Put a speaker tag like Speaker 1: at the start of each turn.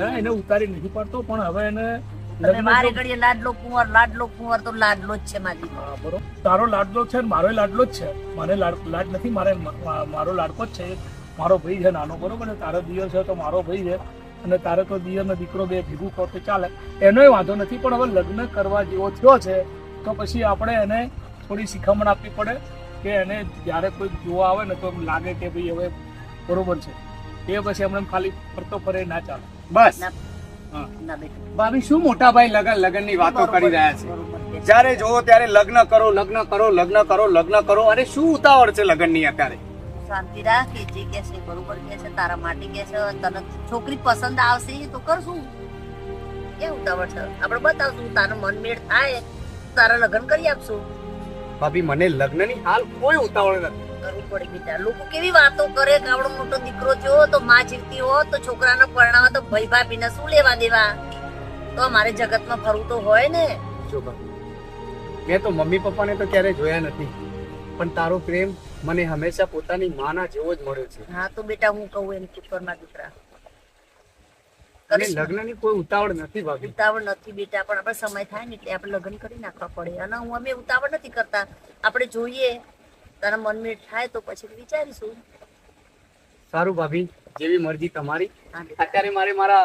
Speaker 1: ના એને ઉતારી નથી પડતો પણ હવે એને
Speaker 2: મારે ઘડીએ લાડલો કુંવર લાડલો કુંવર તો લાડલો જ છે મારી
Speaker 1: બરોબર. તારો લાડલો છે ને મારો લાડલો જ છે. મને લાડ નથી મારે મારો લાડકો જ છે. મારો ભાઈ છે નાનો બરોબર ને તારો દિયર છે તો મારો ભાઈ છે. અને તારે તો દિયર ને દીકરો બે ભેગું કરતો ચાલે. એનોય વાંધો નથી પણ હવે લગ્ન કરવા જેવો થયો છે તો પછી આપણે એને થોડી શિખામણ આપવી પડે કે એને જ્યારે કોઈ જોવા આવે ને તો એમ લાગે કે ભાઈ હવે બરોબર છે. એ પછી હમણાં ખાલી ફરતો ફરે ના ચાલે.
Speaker 3: બસ. ભાભી શું મોટા ભાઈ લગન લગનની વાતો કરી રહ્યા છે? જ્યારે જોવો ત્યારે લગ્ન કરો લગ્ન કરો લગ્ન કરો લગ્ન કરો. અરે શું ઉતાવળ છે લગ્નની અત્યારે?
Speaker 2: શાંતિ રાખ જે કે છે બરોબર કે છે તારા માટે કે છે તને છોકરી પસંદ આવશે તો કરશું. કે ઉતાવળ છે? આપણે બતાવશું તારું મન મેળ થાય તારા લગ્ન કરી આપશું.
Speaker 3: ભાભી મને લગ્નની હાલ કોઈ ઉતાવળ નથી.
Speaker 2: કરવું પડે બેટા. લોકો કેવી વાતો કરે કે આવડો મોટો દીકરો થયો તો માં જીવતી હો તો છોકરાને પરણાવા તો ભાઈ ભાભીને શું લેવા દેવા? તો અમારે જગતમાં ફરવું તો હોય ને.
Speaker 3: જો મેં તો મમ્મી પપ્પાને તો ક્યારે જોયા નથી. પણ તારો પ્રેમ મને હંમેશા પોતાની માના જેવો જ મળ્યો છે.
Speaker 2: હા તો બેટા હું કહું એમ ચૂપ કર દીકરા.
Speaker 3: અને લગ્નની કોઈ ઉતાવળ નથી ભાભી.
Speaker 2: ઉતાવળ નથી બેટા પણ આપણે સમય થાય ને એટલે આપણે લગ્ન કરી નાખવા પડે. અને હું અમે ઉતાવળ નથી કરતા. આપણે જોઈએ. તારા મનમેળ થાય તો પછી વિચારીશું
Speaker 3: સારું ભાભી જેવી મરજી તમારી. અત્યારે મારે મારા